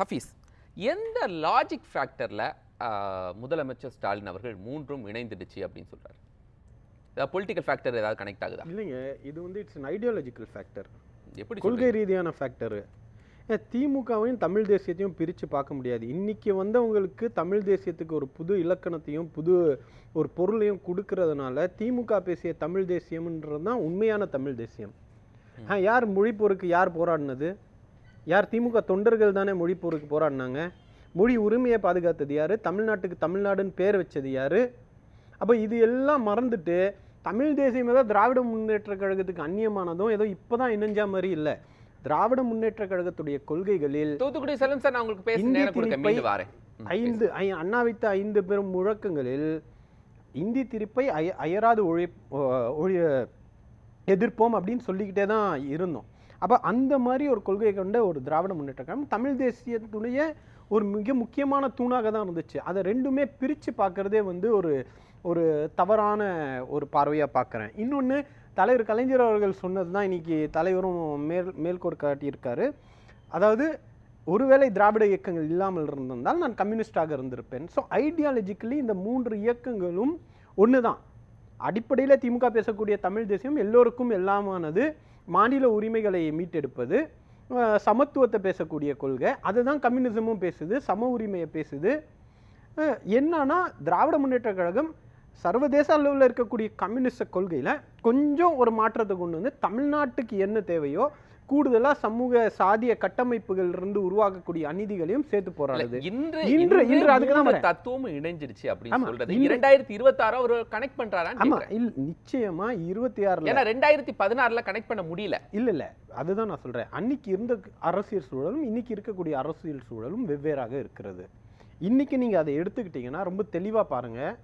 ஹஃபீஸ் எந்த லாஜிக் ஃபேக்டரில் முதலமைச்சர் ஸ்டாலின் அவர்கள் மூன்றும் இணைந்துடுச்சு அப்படின்னு சொல்றாரு? ஏதாவது பொலிட்டிக்கல் ஃபேக்டர் ஏதாவது கனெக்ட் ஆகுதா? இல்லைங்க இது வந்து இட்ஸ் an ஐடியாலஜிக்கல் ஃபேக்டர் எப்படி கொள்கை ரீதியான ஃபேக்டரு திமுகவையும் தமிழ் தேசியத்தையும் பிரித்து பார்க்க முடியாது. இன்னைக்கு வந்தவங்களுக்கு தமிழ் தேசியத்துக்கு ஒரு புது இலக்கணத்தையும் புது ஒரு பொருளையும் கொடுக்கறதுனால திமுக பேசிய தமிழ் தேசியம்ன்றது தான் உண்மையான தமிழ் தேசியம். யார் மொழிப்போருக்கு யார் போராடினது? யார் திமுக தொண்டர்கள் தானே மொழிப்போருக்கு போராடினாங்க? மொழி உரிமையை பாதுகாத்தது யார்? தமிழ்நாட்டுக்கு தமிழ்நாடுன்னு பேர் வச்சது யார்? அப்போ இது எல்லாம் மறந்துட்டு தமிழ் தேசியம் ஏதோ திராவிட முன்னேற்ற கழகத்துக்கு அந்நியமானதும் ஏதோ இப்போதான் இணைஞ்சா மாதிரி இல்லை. திராவிட முன்னேற்ற கழகத்துடைய கொள்கைகளில் தூத்துக்குடி செல்லும் சார் நான் உங்களுக்கு பேச ஐந்து அண்ணா வைத்த ஐந்து பெரும் முழக்கங்களில் இந்தி திரிப்பை அய அயராது ஒழி ஒழி எதிர்ப்போம் அப்படின்னு சொல்லிக்கிட்டே தான் இருந்தோம். அப்போ அந்த மாதிரி ஒரு கொள்கை கொண்ட ஒரு திராவிட முன்னேற்ற கழகம் தமிழ் தேசியத்துடைய ஒரு மிக முக்கியமான தூணாக தான் இருந்துச்சு. அதை ரெண்டுமே பிரித்து பார்க்குறதே வந்து ஒரு ஒரு தவறான ஒரு பார்வையாக பார்க்குறேன். இன்னொன்று தலைவர் கலைஞர் அவர்கள் சொன்னது தான் இன்றைக்கி தலைவரும் மேல் மேல்கோர் காட்டியிருக்காரு. அதாவது ஒருவேளை திராவிட இயக்கங்கள் இல்லாமல் இருந்திருந்தால் நான் கம்யூனிஸ்டாக இருந்திருப்பேன். ஸோ ஐடியாலஜிக்கலி இந்த மூன்று இயக்கங்களும் ஒன்று தான் அடிப்படையில் திமுக பேசக்கூடிய தமிழ் தேசியம் எல்லோருக்கும் எல்லாமானது. மாநில உரிமைகளை மீட்டெடுப்பது சமத்துவத்தை பேசக்கூடிய கொள்கை. அதுதான் கம்யூனிசமும் பேசுது சம உரிமையை பேசுது. என்னன்னா திராவிட முன்னேற்ற கழகம் சர்வதேச அளவில் இருக்கக்கூடிய கம்யூனிஸ்ட் கொள்கையில் கொஞ்சம் ஒரு மாற்றத்தை கொண்டு வந்து தமிழ்நாட்டுக்கு என்ன தேவையோ கூடுதலாக சமூக சாதிய கட்டமைப்புகள் இருந்து உருவாக்கக்கூடிய அநீதிகளையும் சேர்த்து இல்ல, போராடுது. இன்று இன்று- இன்று அதுக்கு தான். தத்துவமும் இணைஞ்சிருச்சு அப்படின்னு சொல்றது. இரண்டாயிரத்தி இருபத்தாறு அவர் கனெக்ட் பண்றாரான்னு ஆமா கேக்குறேன். இல் நிச்சயமா இருபத்தி ஆறுல ஏன்னா ரெண்டாயிரத்தி பதினாறுல கனெக்ட் பண்ண முடியல. இல்ல இல்ல அதுதான் நான் சொல்றேன். அன்னைக்கு இருந்த அரசியல் சூழலும் இன்னைக்கு இருக்கக்கூடிய அரசியல் சூழலும் வெவ்வேறாக இருக்கிறது. இன்னைக்கு நீங்க அதை எடுத்துக்கிட்டீங்கன்னா ரொம்ப தெளிவா பாருங்க.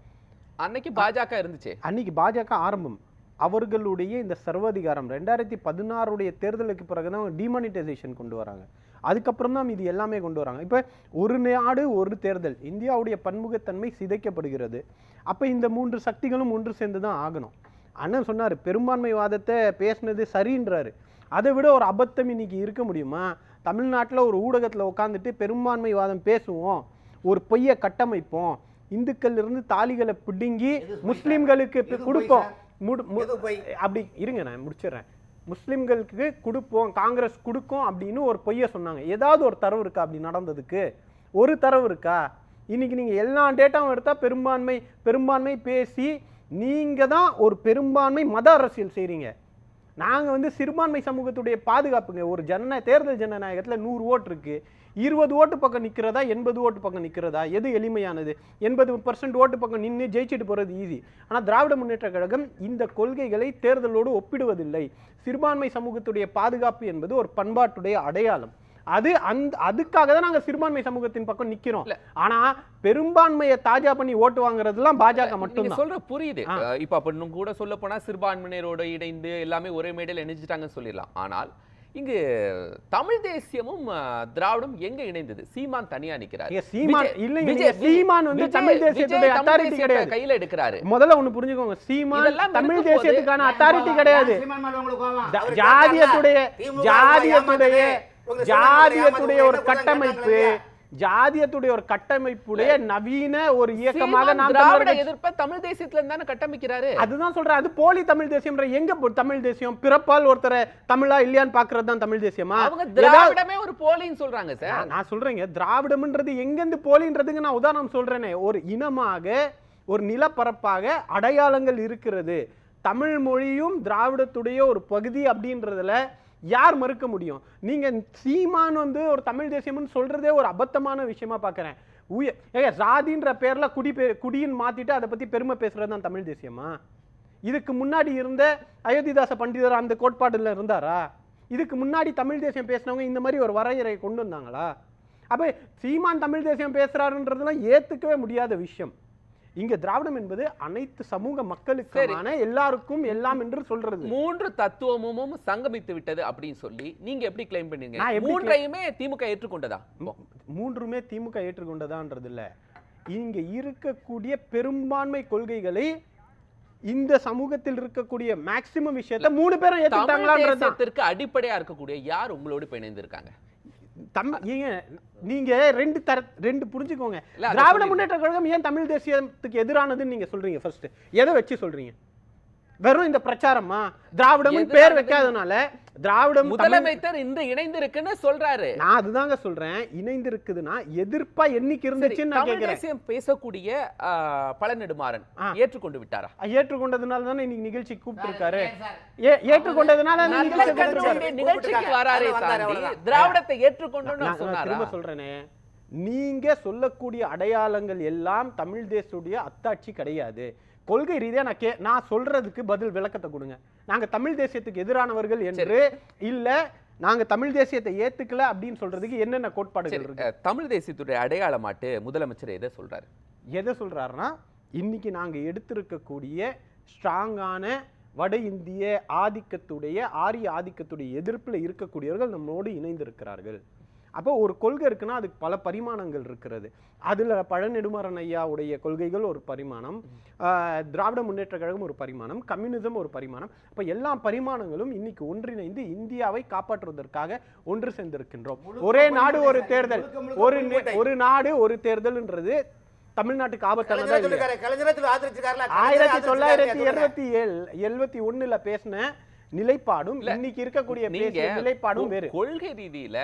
அன்னைக்கு பாஜக இருந்துச்சு. அன்னைக்கு பாஜக ஆரம்பம். அவர்களுடைய இந்த சர்வாதிகாரம் ரெண்டாயிரத்தி பதினாறுடைய தேர்தலுக்கு பிறகு தான் டிமானிட்டைசேஷன் கொண்டு வராங்க. அதுக்கப்புறம் தான் இது எல்லாமே கொண்டு வராங்க. இப்போ ஒரு நாடு ஒரு தேர்தல் இந்தியாவுடைய பன்முகத்தன்மை சிதைக்கப்படுகிறது. அப்போ இந்த மூன்று சக்திகளும் ஒன்று சேர்ந்து தான் ஆகணும். அண்ணன் சொன்னார் பெரும்பான்மைவாதத்தை பேசுனது சரின்றாரு. அதை விட ஒரு அபத்தம் இன்னைக்கு இருக்க முடியுமா? தமிழ்நாட்டில் ஒரு ஊடகத்தில் உட்காந்துட்டு பெரும்பான்மைவாதம் பேசுவோம் ஒரு பொய்யை கட்டமைப்போம் இந்துக்கள் இருந்து தாலிகளை பிடுங்கி முஸ்லிம்களுக்கு கொடுப்போம். முடு-? அப்படி இருங்க நான் முடிச்சிடுறேன். முஸ்லிம்களுக்கு கொடுப்போம் காங்கிரஸ் கொடுக்கும் அப்படின்னு ஒரு பொய்யை சொன்னாங்க. ஏதாவது ஒரு தரவு இருக்கா அப்படி நடந்ததுக்கு? ஒரு தரவு இருக்கா? இன்னைக்கு நீங்க எல்லா டேட்டாவும் எடுத்தா பெரும்பான்மை பெரும்பான்மை பேசி நீங்க தான் ஒரு பெரும்பான்மை மத அரசியல் செய்றீங்க. நாங்கள் வந்து சிறுபான்மை சமூகத்துடைய பாதுகாப்புங்க. ஒரு ஜனநாயக தேர்தல் ஜனநாயகத்தில் நூறு ஓட்டு இருக்கு. இருபது ஓட்டு பக்கம் நிற்கிறதா எண்பது ஓட்டு பக்கம் நிற்கிறதா எது எளிமையானது? எண்பது பர்சன்ட் ஓட்டு பக்கம் நின்று ஜெயிச்சுட்டு போகிறது ஈஸி ஆனால் திராவிட முன்னேற்ற கழகம் இந்த கொள்கைகளை தேர்தலோடு ஒப்பிடுவதில்லை. சிறுபான்மை சமூகத்துடைய பாதுகாப்பு என்பது ஒரு பண்பாட்டுடைய அடையாளம். அது அந்த அதுக்காக தான் நாங்க சிறுபான்மை சமூகத்தின் பக்கம் நிக்கிறோம். இல்ல. ஆனா பெரும்பான்மையை தாஜா பண்ணி ஓட்டு வாங்குறதுலாம் பாஜக மட்டும்தான். சொல்ற புரியுது. இப்ப அப்ப இன்னும் கூட சொல்ல போனா சிறுபான்மையினரோட இணைந்து எல்லாமே ஒரே மேடையில் இணைஞ்சிட்டாங்கன்னு சொல்லிடலாம். ஆனால் இங்கு தமிழ் தேசியமும் திராவிடம் எங்க இணைந்தது? சீமான் தனியா நிக்கிறாரு. சீமான் இல்லைங்க சீமான் வந்து தமிழ் தேசியத்துடைய அத்தாரிட்டி கிடையாது. கையில எடுக்கிறாரு. முதல்ல ஒண்ணு புரிஞ்சுக்கோங்க. சீமான் தமிழ் தேசியத்துக்கான அத்தாரிட்டி கிடையாது. ஜாதியத்துடைய ஜாதியத்துடைய ஜாதியத்துடைய ஒரு கட்டமைப்பு? ஜாதியத்துடைய ஒரு கட்டமைப்புடைய நவீன ஒரு இயக்கமாக நாம் தமிழர்கள் எதிர்ப்ப தமிழ் தேசியத்துல தானே கட்டமைக்கிறாரு. அதுதான் சொல்றேன். அது போலி தமிழ் தேசியம்ன்ற எங்க தமிழ் தேசியம்? பிறப்பால் ஒருத்தரை தமிழா இல்லையான்னு பாக்குறது தான் தமிழ் தேசியமா? அவங்க திராவிடமே ஒரு போலின்னு சொல்றாங்க சார். நான் நான் சொல்றேங்க. திராவிடம்ன்றது எங்கேருந்து போலின்றதுக்கு நான் உதாரணம் சொல்றேனே. ஒரு இனமாக ஒரு நிலப்பரப்பாக அடையாளங்கள் இருக்கிறது. தமிழ் மொழியும் திராவிடத்துடைய ஒரு பகுதி அப்படின்றதுல யார் மறுக்க முடியும்? நீங்கள் சீமான் வந்து ஒரு தமிழ் தேசியம்னு சொல்கிறதே ஒரு அபத்தமான விஷயமா பார்க்குறேன் உய ஏங்க ராதின்ற பேரில் குடி பே குடின்னு மாற்றிட்டு அதை பற்றி பெருமை பேசுகிறது தான் தமிழ் தேசியமா? இதுக்கு முன்னாடி இருந்த அயோத்திதாச பண்டிதர் அந்த கோட்பாடில் இருந்தாரா? இதுக்கு முன்னாடி தமிழ் தேசியம் பேசினவங்க இந்த மாதிரி ஒரு வரையறை கொண்டு வந்தாங்களா? அப்போ சீமான் தமிழ் தேசியம் பேசுகிறாருன்றதுலாம் ஏற்றுக்கவே முடியாத விஷயம். இங்க திராவிடம் என்பது அனைத்து சமூக மக்களுக்கான எல்லாருக்கும் எல்லாம் என்று சொல்றது. மூன்று தத்துவமும் சங்கமித்து விட்டது அப்படின்னு சொல்லி நீங்க எப்படி கிளைம் பண்ணீங்க? மூன்றையுமே திமுக ஏற்றுக்கொண்டதா? மூன்றுமே திமுக ஏற்றுக்கொண்டதான்றது இல்ல. இங்க இருக்கக்கூடிய பெரும்பான்மை கொள்கைகளை இந்த சமூகத்தில் இருக்கக்கூடிய மேக்சிமம் விஷயத்தை மூணு பேரும் தமிழ் ஏத்துக்கிட்டாங்களான்றது தான் தேசியத்திற்கு அடிப்படையா இருக்கக்கூடிய யார் உங்களோடு இப்ப இணைந்திருக்காங்க தம் ஏங்க நீங்க ரெண்டு தர ரெண்டு புரிஞ்சுக்கோங்க. திராவிட. முன்னேற்ற கழகம் ஏன் தமிழ் தேசியத்துக்கு எதிரானதுன்னு நீங்க சொல்றீங்க ஃபர்ஸ்ட் எதை வச்சு சொல்றீங்க? வெறும் இந்த பிரச்சாரமா? திராவிடம் பேர் வைக்காதனால திராவிடம் முதலமைச்சர் இன்று இணைந்திருக்குன்னு சொல்றாரு. நான் அதுதாங்க சொல்றேன். இணைந்து இருக்குதுன்னா எதிர்ப்பா என்னைக்கு இருந்துச்சுன்னு நான் கேட்கிறேன் பேசக்கூடிய பழநெடுமாறன். ஏற்றுக்கொண்டு விட்டாரா ஏற்றுக்கொண்டதுனால தானே இன்னைக்கு நிகழ்ச்சி ஏற்றுக்கொண்டதுனால கூப்பிட்டிருக்காரு. உடைய நிகழ்ச்சிக்கு வராரே. திராவிடத்தை ஏற்றுக்கொண்டு நான் திரும்ப சொல்றேனே. நீங்க சொல்லக்கூடிய அடையாளங்கள் எல்லாம் தமிழ் தேசத்துடைய அத்தாட்சி கிடையாது. கொள்கை ரீதியா நான் கே நான் சொல்றதுக்கு பதில் விளக்கத்தை கொடுங்க. நாங்க தமிழ் தேசியத்துக்கு எதிரானவர்கள் என்று இல்ல நாங்க தமிழ் தேசியத்தை ஏத்துக்கல அப்படின்னு சொல்றதுக்கு என்னென்ன கோட்பாடுகள் இருக்கு? தமிழ் தேசியத்துடைய அடையாளமாட்டு முதலமைச்சர் எதை சொல்றாரு? எதை சொல்றாருன்னா இன்னைக்கு நாங்க எடுத்திருக்கக்கூடிய ஸ்ட்ராங்கான வட இந்திய ஆதிக்கத்துடைய ஆரிய ஆதிக்கத்துடைய எதிர்ப்புல இருக்கக்கூடியவர்கள் நம்மோடு இணைந்திருக்கிறார்கள். அப்போ ஒரு கொள்கை இருக்குன்னா அதுக்கு பல பரிமாணங்கள் இருக்கிறது அதுல பழநெடுமாறன் ஐயாவுடைய கொள்கைகள் ஒரு பரிமாணம் திராவிட முன்னேற்ற கழகம் ஒரு பரிமாணம் கம்யூனிசம் ஒரு பரிமாணம் அப்ப எல்லா பரிமாணங்களும் இன்னைக்கு ஒன்றிணைந்து இந்தியாவை காப்பாற்றுவதற்காக ஒன்று சேர்ந்திருக்கின்றோம் ஒரே நாடு ஒரு தேர்தல் ஒரு. ஒரு நாடு ஒரு தேர்தல்ன்றது தமிழ்நாட்டுக்கு ஆபத்தானதா கலைஞரே இல்லையா? சொல்லிருக்காரு, கலைஞரே சொல்லி ஆதரிச்சிருக்காருல, கலைஞரே ஆயிரத்தி தொள்ளாயிரத்தி. எழுபத்தி ஏழு எழுபத்தி ஒண்ணுல பேசின நிலைப்பாடும் இன்னைக்கு இருக்கக்கூடிய நிலைப்பாடும் வேறு. கொள்கை ரீதியில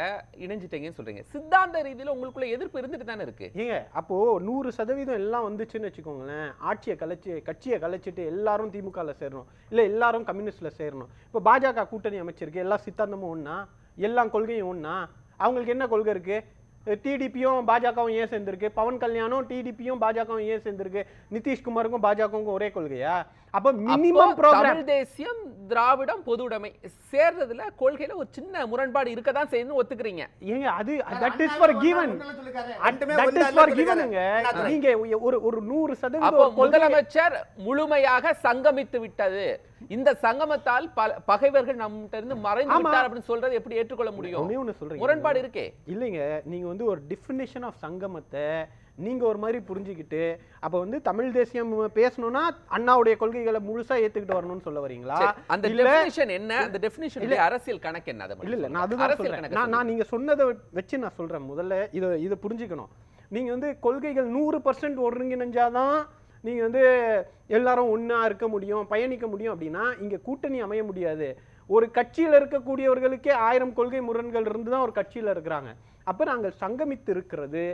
இணைஞ்சிட்டீங்கன்னு சொல்றீங்க. சித்தாந்த ரீதியில உங்களுக்குள்ள எதிர்ப்பு இருந்துட்டு தானே இருக்கு. ஏங்க அப்போ நூறு சதவீதம் எல்லாம் வந்துச்சுன்னு வச்சுக்கோங்களேன் ஆட்சியை கலைச்சு கட்சியை கலைச்சிட்டு எல்லாரும் திமுகல சேரணும் இல்ல எல்லாரும் கம்யூனிஸ்ட்ல சேரணும். இப்போ பாஜக கூட்டணி அமைச்சிருக்கு எல்லா சித்தாந்தமும் ஒண்ணா எல்லா கொள்கையும் ஒண்ணா அவங்களுக்கு என்ன கொள்கை இருக்கு? டிடிபியும் பாஜகவும் ஏன் சேர்ந்திருக்கு? பவன் கல்யாணும் டிடிபியும் பாஜகவும் ஏன் சேர்ந்திருக்கு? நிதிஷ்குமாருக்கும் பாஜகவுக்கும் ஒரே கொள்கையா? அப்ப மினிமம் தமிழ் தேசியம் திராவிடம் பொது உடைமை சேர்றதுல கொள்கையில ஒரு சின்ன முரண்பாடு இருக்கதான் செய்யுன்னு ஒத்துக்கிறீங்க. ஏங்க அது that is forgiven that is for. Annadurai. நீங்க ஒரு ஒரு நூறு சதவீதம் அப்போ ஒரு கொள்கை முதலமைச்சர் முழுமையாக சங்கமித்து விட்டது. இந்த சங்கமத்தால் பகைவர்கள் நம்மகிட்ட இருந்து மறைந்து. விட்டார் அப்படின்னு சொல்றது எப்படி ஏற்றுக்கொள்ள முடியும்? ஒண்ணு சொல்றீங்க. முரண்பாடு இருக்கே. இல்லைங்க நீங்க வந்து ஒரு டெஃபினேஷன் ஆஃப் சங்கமத்தை நீங்க ஒரு மாதிரி புரிஞ்சுக்கிட்டு அப்ப வந்து தமிழ் தேசியம் பேசணும்னா அண்ணாவுடைய கொள்கைகளை முழுசா ஏத்துக்கிட்டு வரணும்னு சொல்ல வரீங்களா? அந்த இல்ல டெஃபினிஷன் என்ன? அந்த டெஃபினிஷன் அரசியல் கணக்கு என்ன? இல்ல இல்ல நான். அதுதான் சொல்றேன். நான் நான் நீங்க சொன்னதை வச்சு நான் சொல்றேன் முதல்ல. இதை இதை புரிஞ்சுக்கணும். நீங்க வந்து கொள்கைகள் நூறு பர்சன்ட் ஒருங்கிணைஞ்சாதான் நீங்கள் வந்து எல்லாரும் ஒன்றா இருக்க முடியும் பயணிக்க முடியும் அப்படின்னா இங்கே கூட்டணி அமைய முடியாது. ஒரு கட்சியில் இருக்கக்கூடியவர்களுக்கே ஆயிரம் கொள்கை முரண்கள் இருந்து தான் ஒரு கட்சியில் இருக்கிறாங்க. அப்போ நாங்கள் சங்கமித்து இருக்கிறது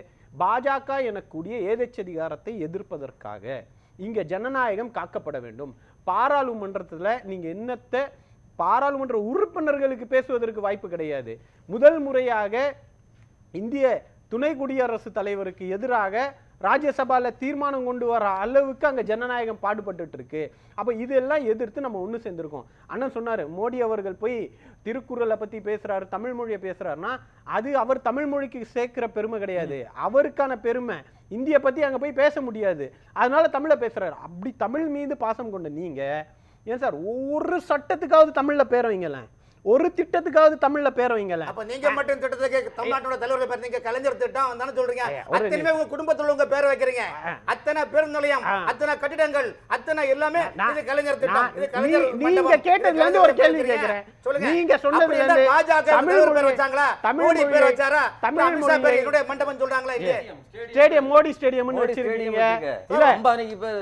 பாஜக எனக்கூடிய ஏதேச்சதிகாரத்தை எதிர்ப்பதற்காக. இங்கே ஜனநாயகம் காக்கப்பட வேண்டும். பாராளுமன்றத்தில் நீங்கள் என்னத்தை பாராளுமன்ற உறுப்பினர்களுக்கு பேசுவதற்கு வாய்ப்பு கிடையாது. முதல் முறையாக இந்திய துணை குடியரசு தலைவருக்கு எதிராக ராஜ்யசபால தீர்மானம் கொண்டு வர அளவுக்கு அங்கே ஜனநாயகம் பாடுபட்டு இருக்கு அப்போ இதெல்லாம் எதிர்த்து நம்ம ஒன்று சேர்ந்துருக்கோம். அண்ணன் சொன்னார் மோடி அவர்கள் போய் திருக்குறளை பற்றி பேசுகிறாரு தமிழ் மொழியை பேசுகிறாருன்னா அது அவர் தமிழ் மொழிக்கு சேர்க்கிற பெருமை கிடையாது. அவருக்கான பெருமை இந்திய பற்றி அங்கே போய் பேச முடியாது. அதனால தமிழை பேசுகிறாரு அப்படி தமிழ் மீது பாசம் கொண்ட நீங்கள் ஏன் சார் ஒரு சட்டத்துக்காவது தமிழில் பேரவைங்களேன் ஒரு திட்டத்துக்காவது தமிழ்ல பேர வைங்களேன். அப்ப நீங்க மட்டும் திட்டத்துக்கு தமிழ்நாட்டோட தலைவர்கள் பேர் நீங்க கலைஞர் திட்டம் தானே சொல்றீங்க? அத்தனையுமே உங்க குடும்பத்துல உங்க பேரை வைக்கிறீங்க. அத்தனை பேருநிலையம் ஆ. அத்தனை கட்டிடங்கள் அத்தனை எல்லாமே இது கலைஞர் திட்டம். இது கலைஞர் நீங்க கேட்டதுல இருந்து ஒரு கேள்வி பேர் கேட்கிறேன். சொல்லுங்க. நீங்க சொன்னதுல இருந்து பாஜக தமிழ் தலைவர் பேர் வச்சாங்களா? மோடி பேர் வச்சாரா? தமிழ் பேர் என்னுடைய மண்டபம் சொல்றாங்களா இல்லையா ஸ்டேடியம் மோடி ஸ்டேடியம்னு வச்சிருக்கீங்க. இல்ல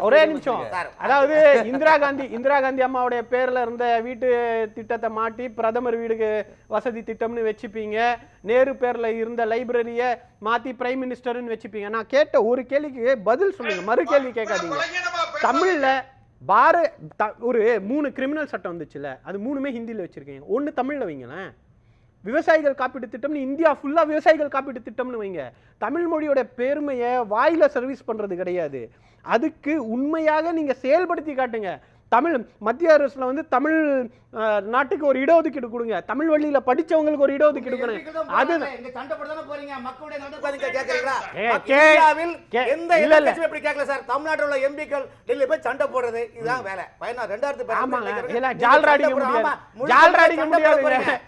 ஒரே நிமிஷம். அதாவது இந்திரா காந்தி இந்திரா காந்தி அம்மாவுடைய பேர்ல இருந்த வீட்டு திட்டத்தை மாட்டி பிரதமர் வீடுக்கு வசதி திட்டம்னு வச்சுப்பீங்க. நேரு பேரில் இருந்த லைப்ரரியை மாற்றி பிரைம் மினிஸ்டர்னு வச்சுப்பீங்க. நான் கேட்ட ஒரு கேள்விக்கு பதில் சொல்லுங்க. மறு கேள்வி கேட்காதீங்க. தமிழில் பார த- ஒரு மூணு கிரிமினல் சட்டம் வந்துச்சுல. அது மூணுமே ஹிந்தியில் வச்சுருக்கீங்க. ஒன்று தமிழில் வைங்களேன். விவசாயிகள் காப்பீட்டு திட்டம்னு இந்தியா ஃபுல்லாக விவசாயிகள் காப்பீட்டு திட்டம்னு வைங்க. தமிழ் மொழியோட பெருமையை வாயில் சர்வீஸ் பண்ணுறது கிடையாது. அதுக்கு உண்மையாக நீங்கள் செயல்படுத்தி காட்டுங்க. தமிழ் மத்திய அரசுல வந்து தமிழ் நாட்டுக்கு ஒரு இடஒதுக்கீடு கொடுங்க. தமிழ் வழியில படிச்சவங்களுக்கு ஒரு இடஒதுக்கீடு கொடுங்க. அது தமிழ்நாட்டில் உள்ள எம்பிக்கள் டெல்லி போய் சண்டை போடுறது இதுதான் வேலை. பயனா ரெண்டாயிரத்தி ஆமாங்க. ஜால்ராடி சண்டை முடியாது.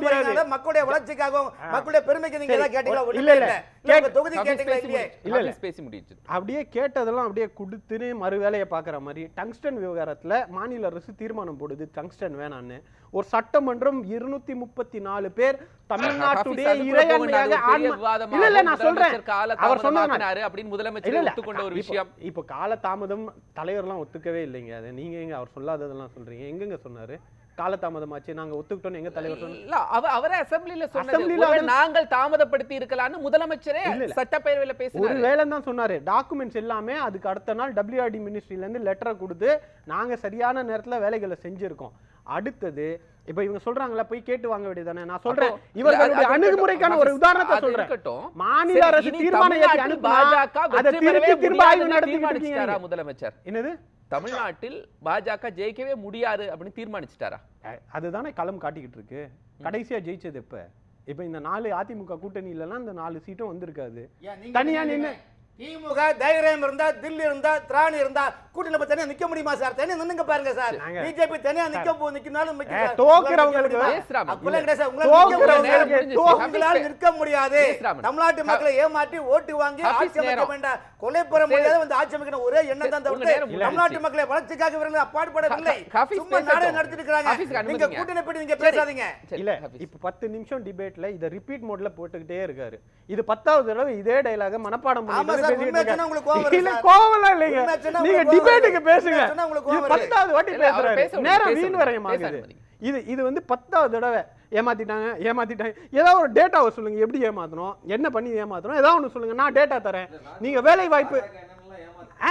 போடுறதுனால மக்களுடைய வளர்ச்சிக்காகவும் மக்களுடைய பெருமைக்கு நீங்க சரி, ஏதாவது கேட்டீங்களா? இல்ல, ஒண்ணுமே இல்ல. இல்ல. இல்ல உங்க கேட்- தொகுதி ஹாஃபிஸ் கேட்டீங்களா பேசி இல்லையே? முடி- இல்ல, இல்ல. ஹாஃபிஸ் பேசி முடிச்சு. அப்படியே கேட்டதெல்லாம் அப்படியே கொடுத்துன்னு மறு வேலையை பார்க்குற மாதிரி டங்ஸ்டன் விவகாரத்துல மாநில அரசு தீர்மானம் போடுது. டங்ஸ்டன் வேணான்னு. ஒரு சட்டமன்றம் இருநூத்தி முப்பத்தி நாலு பேர் தமிழ்நாட்டுடைய கால இப்போ- விஷயம். இப்போ காலதாமதம் தலைவர்லாம் ஒத்துக்கவே இல்லைங்க. அது நீங்க எங்க அவர் சொல்லாததெல்லாம் சொல்றீங்க. எங்கெங்க சொன்னாரு? காலதாமதமாச்சு நாங்க ஒத்துக்கிட்டோம்னு எங்க தலைவர் சொன்னார்? இல்ல அவ அவரே அசெம்பிளில அது- நாங்கள் தாமதப்படுத்தி இருக்கலாம்னு முதலமைச்சரே. சட்டப்பேரவையில ஒரு பேசினாரு வேலை தான் சொன்னாரு. டாக்குமெண்ட்ஸ் எல்லாமே அதுக்கு அடுத்த நாள் டபிள்யூஆர்டி மினிஸ்ட்ரியில இருந்து லெட்டரை கொடுத்து நாங்க சரியான நேரத்துல வேலைகளை செஞ்சிருக்கோம். அடுத்தது இப்ப இவங்க சொல்றாங்களா போய் கேட்டு வாங்க வேண்டியதானே நான் சொல்றேன் இவர்களுடைய அணுகுமுறைக்கான ஒரு. உதாரணத்தை சொல்றேன். மாநில அரசு தீர்மானம் ஏற்றி பாஜக அதை திருப்பி திரும்ப ஆய்வு நீங்க. முதலமைச்சர்? என்னது? தமிழ்நாட்டில் பாஜக ஜெயிக்கவே முடியாது அப்படின்னு தீர்மானிச்சிட்டாரா? அதுதானே களம் காட்டிக்கிட்டு இருக்கு. கடைசியா ஜெயிச்சது எப்ப? இப்ப இந்த நாலு அதிமுக கூட்டணி இல்லைன்னா இந்த நாலு சீட்டும் வந்திருக்காது. தனியா நின்னு திமுக தைரியம் இருந்தா தில்லி இருந்தா திராணி இருந்தா கூட்டணி நம்ம தனியா நிக்க முடியுமா சார்? தனியா நின்னுங்க பாருங்க சார். பிஜேபி தனியா நிக்க போ நிக்கனாலும் உங்களால நிற்க முடியாது. தமிழ்நாட்டு மக்களை ஏமாற்றி ஓட்டு வாங்கி ஆட்சி அமைக்க. வேண்டாம். கொலை பெற முடியாத வந்து ஆட்சி அமைக்கணும். ஒரே எண்ணம் தான் தவிர்த்து. தமிழ்நாட்டு மக்களை வளர்ச்சிக்காக இவர்கள் ஹாஃபிஸ் சும்மா. நாடகம் நடத்திட்டு இருக்காங்க நீங்க. கூட்டணி பற்றி நீங்க. பேசாதீங்க. இல்ல. இப்ப பத்து நிமிஷம் டிபேட்ல இத ரிப்பீட் மோட்ல போட்டுக்கிட்டே இருக்காரு. இது பத்தாவது தடவை இதே டயலாக மனப்பாடம் பண்ணி கோவம் இல்லைங்க. நீங்க டிபேட்டுக்கு. பேசுங்க. பத்தாவது வாட்டி பேசுறாரு. நேரம் வீண் வரையும். இது? இது வந்து பத்தாவது தடவை ஏமாத்திட்டாங்க ஏமாத்திட்டாங்க. ஏதாவது ஒரு டேட்டாவை சொல்லுங்க. எப்படி ஏமாத்தணும்? என்ன பண்ணி ஏமாத்தணும்? ஏதாவது ஒன்று சொல்லுங்க. நான் டேட்டா தரேன். நீங்க வேலை வாய்ப்பு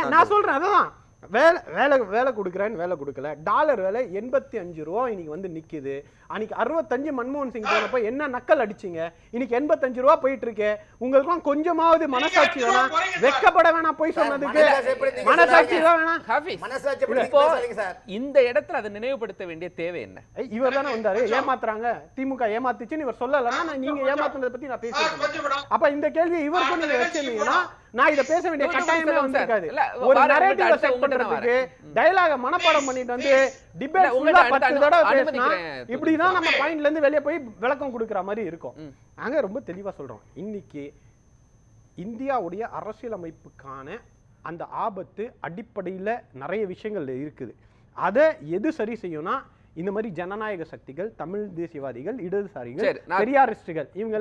நான் சொல்றேன். அதான். வேலை வேலை வேலை கொடுக்குறேன்னு வேலை கொடுக்கல. டாலர் வேலை எண்பத்தி அஞ்சு ரூபா இன்னைக்கு வந்து நிக்குது. அன்னைக்கு அறுபத்தஞ்சு மன்மோகன் சிங் போனப்ப என்ன நக்கல் அடிச்சீங்க? இன்னைக்கு எண்பத்தஞ்சு ரூபா போயிட்டு இருக்கு உங்களுக்கும் கொஞ்சமாவது மனசாட்சி வேணாம். வெக்கப்பட வேணாம் போய் சொன்னதுக்கு. மனசாட்சி வேணாம். இந்த இடத்துல அதை நினைவுபடுத்த வேண்டிய தேவை என்ன? இவர் தானே வந்தாரு. ஏமாத்துறாங்க. திமுக ஏமாத்துச்சுன்னு இவர் சொல்லலைன்னா நான் நீங்க ஏமாத்துனதை பத்தி நான் பேசியிருக்கேன் அப்ப இந்த கேள்வி இவருக்கும் நீங்க வச்சிருந்தீங்கன்னா நான் இதை பேச வேண்டிய கட்டாயமே வந்திருக்காது ஒரு நரேட்டிவ செட் பண்றதுக்கு டயலாக மனப்பாடம் பண்ணிட்டு வந்து டிபேட் ஃபுல்லா அடுத்த பத்து அனு- தடவை பேசினா இப்படிதான் நம்ம பாயிண்ட்ல இருந்து வெளியே போய் விளக்கம் கொடுக்குற மாதிரி இருக்கும். நாங்க ரொம்ப தெளிவா சொல்றோம். இன்னைக்கு இந்தியாவுடைய அரசியலமைப்புக்கான அந்த ஆபத்து அடிப்படையில நிறைய விஷயங்கள் இருக்குது. அதை எது சரி செய்யும்னா இந்த மாதிரி ஜனநாயக சக்திகள் தமிழ் தேசியவாதிகள் இடதுசாரிகள் பெரியாரிஸ்டுகள் இவங்க